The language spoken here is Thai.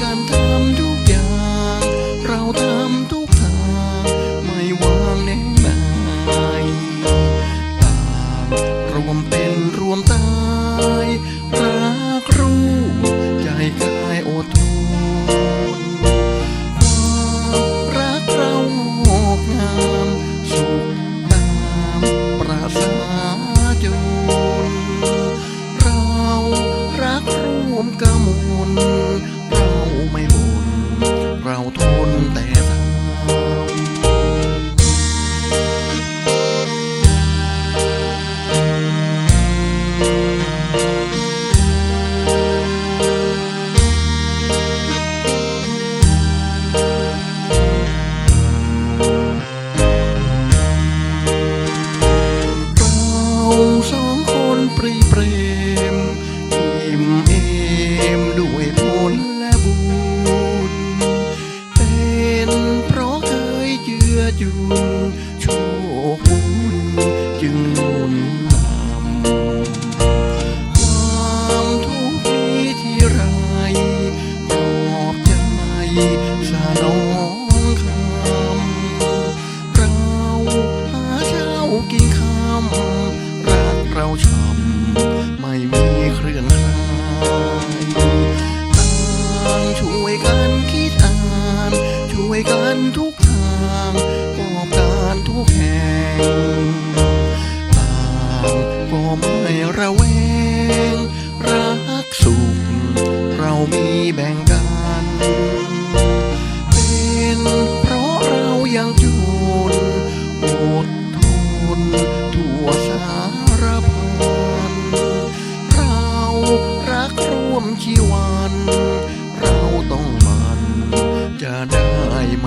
การทำทุกอย่าง เราทำทุก sempre pra ele. ระแวง รักสุข เรามีแบ่งกัน เป็นเพราะเรายังจูนอดทนทั่วสารพันเรารักร่วมชีวัน เราต้องมันจะได้ไหม